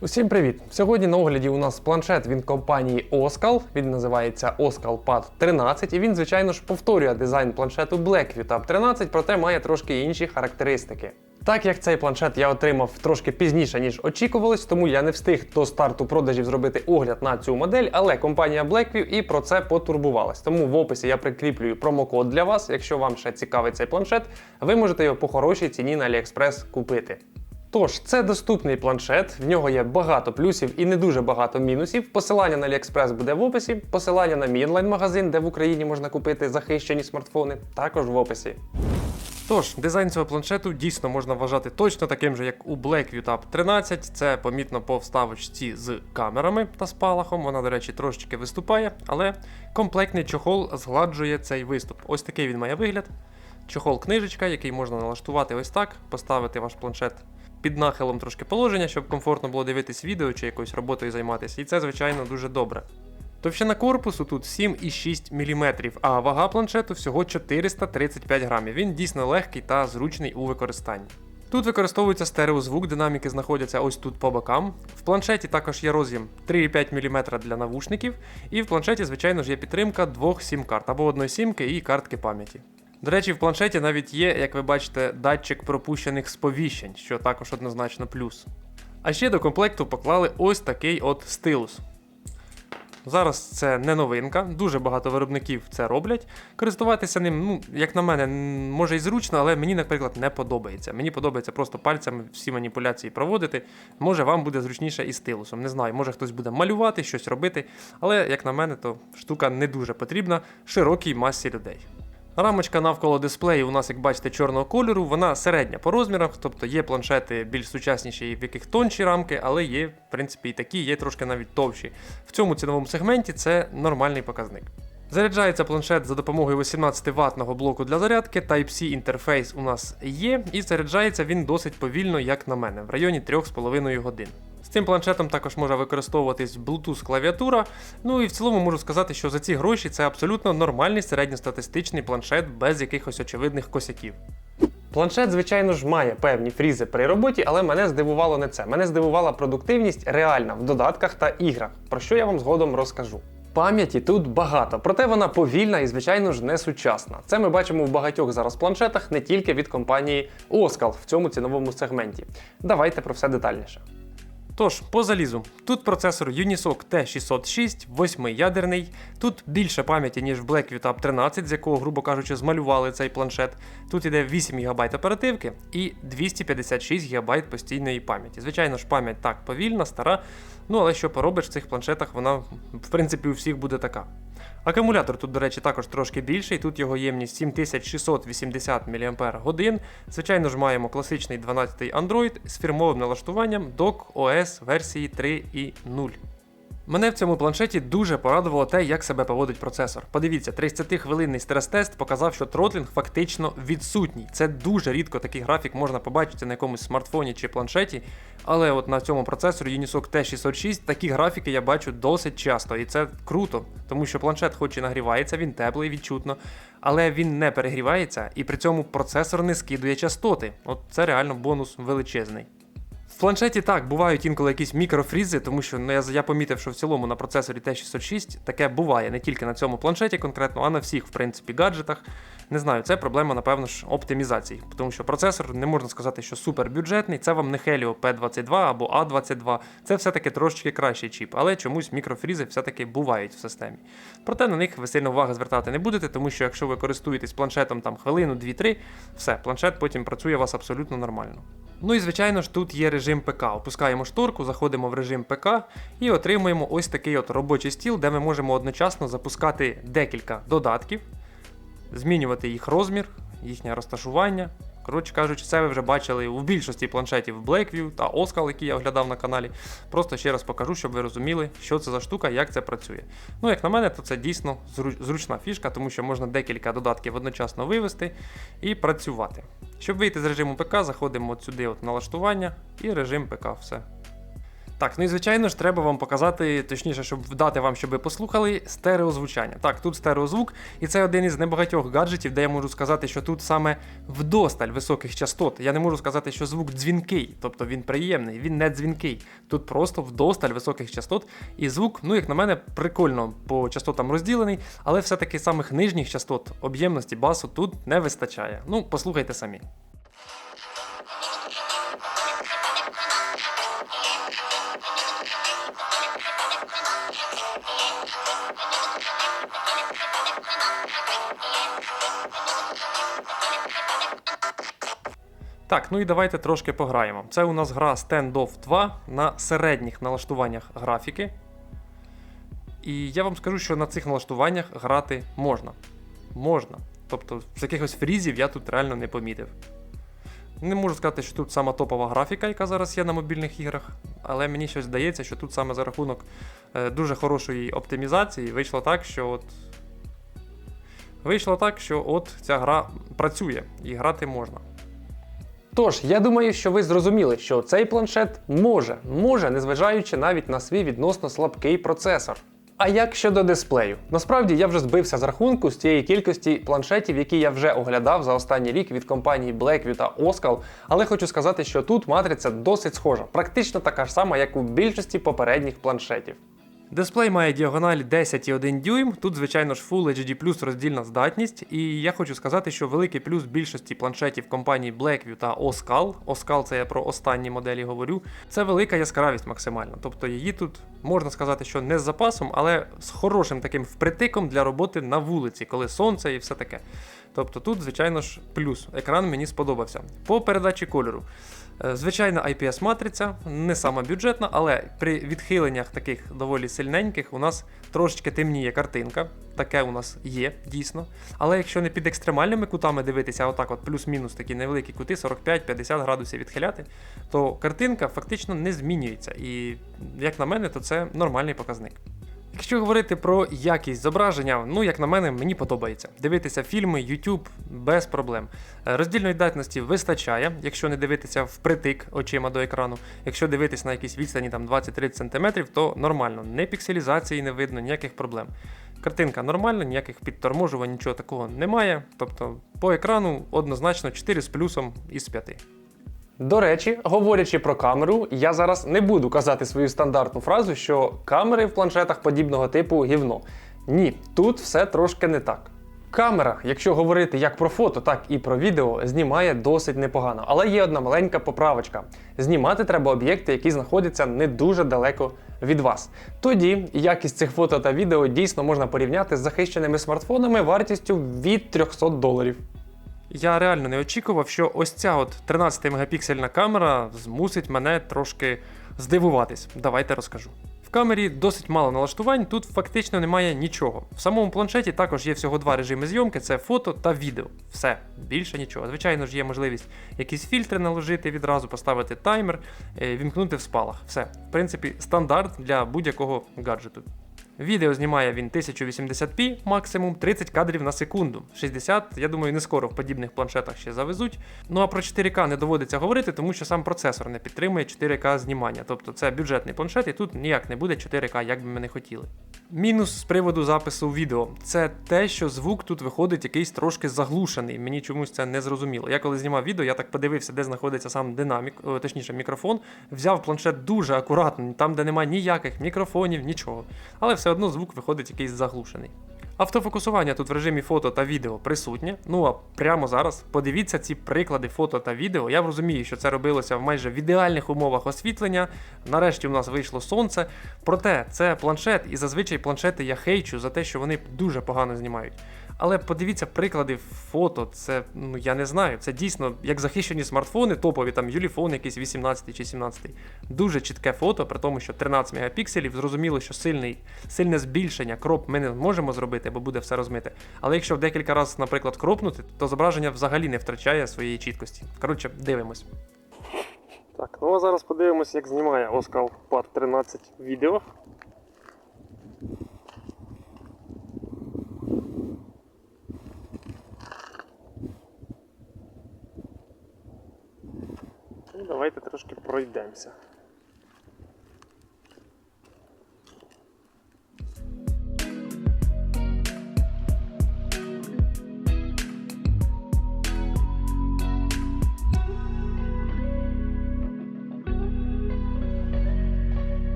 Усім привіт! Сьогодні на огляді у нас планшет від компанії Oskal. Він називається Oskal Pad 13, і він, звичайно ж, повторює дизайн планшету Blackview Tab 13, проте має трошки інші характеристики. Так як цей планшет я отримав трошки пізніше, ніж очікувалось, тому я не встиг до старту продажів зробити огляд на цю модель, але компанія Blackview і про це потурбувалась. Тому в описі я прикріплюю промокод для вас. Якщо вам ще цікавий цей планшет, ви можете його по хорошій ціні на AliExpress купити. Тож, це доступний планшет, в нього є багато плюсів і не дуже багато мінусів. Посилання на AliExpress буде в описі, посилання на мій онлайн-магазин, де в Україні можна купити захищені смартфони, також в описі. Тож, дизайн цього планшету дійсно можна вважати точно таким же, як у Blackview Tab 13. Це помітно по вставочці з камерами та спалахом. Вона, до речі, трошечки виступає, але комплектний чохол згладжує цей виступ. Ось такий він має вигляд. Чохол-книжечка, який можна налаштувати ось так, поставити ваш планшет під нахилом трошки положення, щоб комфортно було дивитись відео чи якоюсь роботою займатися. І це, звичайно, дуже добре. Товщина корпусу тут 7,6 мм, а вага планшету всього 435 грамів. Він дійсно легкий та зручний у використанні. Тут використовується стереозвук, динаміки знаходяться ось тут по бокам. В планшеті також є роз'єм 3,5 мм для навушників, і в планшеті, звичайно ж, є підтримка двох сім-карт або одної сімки і картки пам'яті. До речі, в планшеті навіть є, як ви бачите, датчик пропущених сповіщень, що також однозначно плюс. А ще до комплекту поклали ось такий от стилус. Зараз це не новинка, дуже багато виробників це роблять. Користуватися ним, ну, як на мене, може і зручно, але мені, наприклад, не подобається. Мені подобається просто пальцями всі маніпуляції проводити. Може, вам буде зручніше і стилусом. Не знаю, може хтось буде малювати, щось робити, але, як на мене, то штука не дуже потрібна широкій масі людей. Рамочка навколо дисплею у нас, як бачите, чорного кольору, вона середня по розмірах, тобто є планшети більш сучасніші, в яких тонші рамки, але є, в принципі, і такі, є трошки навіть товщі. В цьому ціновому сегменті це нормальний показник. Заряджається планшет за допомогою 18-ваттного блоку для зарядки, Type-C інтерфейс у нас є, і заряджається він досить повільно, як на мене, в районі 3,5 годин. З цим планшетом також може використовуватись Bluetooth клавіатура. Ну і в цілому можу сказати, що за ці гроші це абсолютно нормальний середньостатистичний планшет без якихось очевидних косяків. Планшет, звичайно ж, має певні фрізи при роботі, але мене здивувало не це. Мене здивувала продуктивність реальна в додатках та іграх, про що я вам згодом розкажу. Пам'яті тут багато, проте вона повільна і, звичайно ж, не сучасна. Це ми бачимо в багатьох зараз планшетах, не тільки від компанії Oskal в цьому ціновому сегменті. Давайте про все детальніше. Тож, по залізу. Тут процесор Unisoc T606, 8-ядерний. Тут більше пам'яті, ніж в Blackview Tab 13, з якого, грубо кажучи, змалювали цей планшет. Тут іде 8 ГБ оперативки і 256 ГБ постійної пам'яті. Звичайно ж, пам'ять так повільна, стара. Ну, але що поробиш в цих планшетах, вона, в принципі, у всіх буде така. Акумулятор тут, до речі, також трошки більший. Тут його ємність 7680 мАч. Звичайно ж, маємо класичний 12-й Android з фірмовим налаштуванням Dock OS версії 3.0. Мене в цьому планшеті дуже порадувало те, як себе поводить процесор. Подивіться, 30-хвилинний стрес-тест показав, що тротлінг фактично відсутній. Це дуже рідко такий графік можна побачити на якомусь смартфоні чи планшеті. Але от на цьому процесорі Unisoc T606 такі графіки я бачу досить часто, і це круто, тому що планшет, хоч і нагрівається, він теплий, відчутно, але він не перегрівається, і при цьому процесор не скидує частоти. От це реально бонус величезний. В планшеті так, бувають інколи якісь мікрофрізи, тому що ну, я, я помітив, що в цілому на процесорі T606 таке буває не тільки на цьому планшеті конкретно, а на всіх, в принципі, гаджетах. Не знаю, це проблема, напевно ж, оптимізації, тому що процесор не можна сказати, що супербюджетний, це вам не Helio P22 або A22, це все-таки трошечки кращий чіп, але чомусь мікрофрізи все-таки бувають в системі. Проте на них ви сильно уваги звертати не будете, тому що якщо ви користуєтесь планшетом там хвилину, 2-3, все, планшет потім працює у вас абсолютно нормально. Ну і звичайно ж тут є режим ПК. Опускаємо шторку, заходимо в режим ПК і отримуємо ось такий от робочий стіл, де ми можемо одночасно запускати декілька додатків, змінювати їх розмір, їхнє розташування. Коротше кажучи, це ви вже бачили у більшості планшетів Blackview та Oskal, які я оглядав на каналі. Просто ще раз покажу, щоб ви розуміли, що це за штука, як це працює. Ну, як на мене, то це дійсно зручна фішка, тому що можна декілька додатків одночасно вивести і працювати. Щоб вийти з режиму ПК, заходимо от сюди от налаштування і режим ПК. Все. Так, ну і звичайно ж, треба вам показати, точніше, щоб дати вам, щоб ви послухали, стереозвучання. Так, тут стереозвук, і це один із небагатьох гаджетів, де я можу сказати, що тут саме вдосталь високих частот. Я не можу сказати, що звук дзвінкий, тобто він приємний, він не дзвінкий. Тут просто вдосталь високих частот. І звук, ну як на мене, прикольно по частотам розділений, але все-таки самих нижніх частот об'ємності басу тут не вистачає. Ну, послухайте самі. Так, ну і давайте трошки пограємо. Це у нас гра Standoff 2 на середніх налаштуваннях графіки. І я вам скажу, що на цих налаштуваннях грати можна. Можна. Тобто, з якихось фрізів я тут реально не помітив. Не можу сказати, що тут сама топова графіка, яка зараз є на мобільних іграх, але мені щось здається, що тут саме за рахунок е, дуже хорошої оптимізації вийшло так, що от. Вийшло так, що от ця гра працює і грати можна. Тож, я думаю, що ви зрозуміли, що цей планшет може, може, незважаючи навіть на свій відносно слабкий процесор. А як щодо дисплею? Насправді я вже збився з рахунку з тієї кількості планшетів, які я вже оглядав за останній рік від компанії Blackview та Oskal, але хочу сказати, що тут матриця досить схожа, практично така ж сама, як у більшості попередніх планшетів. Дисплей має діагональ 10,1 дюйм. Тут, звичайно ж, Full HD роздільна здатність. І я хочу сказати, що великий плюс більшості планшетів компанії Blackview та Oskal, Oskal це я про останні моделі говорю, це велика яскравість максимальна. Тобто її тут можна сказати, що не з запасом, але з хорошим таким впритиком для роботи на вулиці, коли сонце і все таке. Тобто тут, звичайно ж, плюс. Екран мені сподобався. По передачі кольору. Е, Звичайна IPS-матриця, не сама бюджетна, але при відхиленнях таких доволі сильненьких у нас трошечки темніє картинка. Таке у нас є, дійсно. Але якщо не під екстремальними кутами дивитися, а отак от плюс-мінус такі невеликі кути, 45-50 градусів відхиляти, то картинка фактично не змінюється. І, як на мене, то це нормальний показник. Якщо говорити про якість зображення, ну як на мене, мені подобається. Дивитися фільми, YouTube без проблем. Е, Роздільної здатності вистачає, якщо не дивитися впритик очима до екрану. Якщо дивитись на якісь відстані там 20-30 см, то нормально. Не пікселізації не видно, ніяких проблем. Картинка нормальна, ніяких підторможувань, нічого такого немає. Тобто по екрану однозначно 4 з плюсом із 5. До речі, говорячи про камеру, я зараз не буду казати свою стандартну фразу, що камери в планшетах подібного типу гівно. Ні, тут все трошки не так. Камера, якщо говорити як про фото, так і про відео, знімає досить непогано. Але є одна маленька поправочка: знімати треба об'єкти, які знаходяться не дуже далеко від вас. Тоді якість цих фото та відео дійсно можна порівняти з захищеними смартфонами вартістю від 300 доларів. Я реально не очікував, що ось ця от 13 мегапіксельна камера змусить мене трошки здивуватись. Давайте розкажу. В камері досить мало налаштувань, тут фактично немає нічого. В самому планшеті також є всього два режими зйомки: це фото та відео. Все, більше нічого. Звичайно ж, є можливість якісь фільтри наложити відразу, поставити таймер, е, вімкнути в спалах. Все, в принципі, стандарт для будь-якого гаджету. Відео знімає він 1080p, максимум 30 кадрів на секунду. 60, я думаю, не скоро в подібних планшетах ще завезуть. Ну а про 4К не доводиться говорити, тому що сам процесор не підтримує 4К знімання. Тобто це бюджетний планшет, і тут ніяк не буде 4К, як би ми не хотіли. Мінус з приводу запису відео це те, що звук тут виходить якийсь трошки заглушений. Мені чомусь це не зрозуміло. Я коли знімав відео, я так подивився, де знаходиться сам динамік, точніше мікрофон. Взяв планшет дуже акуратно, там, де немає ніяких мікрофонів, нічого. Але все одно звук виходить якийсь заглушений. Автофокусування тут в режимі фото та відео присутнє. Ну а прямо зараз подивіться ці приклади фото та відео. Я розумію, що це робилося в майже в ідеальних умовах освітлення. Нарешті у нас вийшло сонце. Проте це планшет, і зазвичай планшети я хейчу за те, що вони дуже погано знімають. Але подивіться приклади фото, це ну я не знаю. Це дійсно як захищені смартфони, топові там Юліфон, якийсь 18 чи 17. Дуже чітке фото, при тому, що 13 мегапікселів. Зрозуміло, що сильний, сильне збільшення кроп ми не можемо зробити, бо буде все розмите. Але якщо в декілька разів, наприклад, кропнути, то зображення взагалі не втрачає своєї чіткості. Коротше, дивимось. Так, ну а зараз подивимось, як знімає Oskal Pad 13 відео. Ну, давайте трошки пройдемося.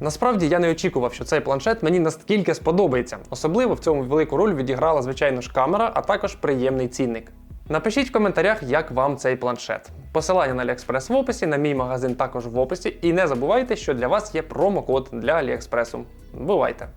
Насправді я не очікував, що цей планшет мені настільки сподобається. Особливо в цьому велику роль відіграла, звичайно ж, камера, а також приємний цінник. Напишіть в коментарях, як вам цей планшет. Посилання на AliExpress в описі, на мій магазин також в описі. І не забувайте, що для вас є промокод для AliExpress. Бувайте!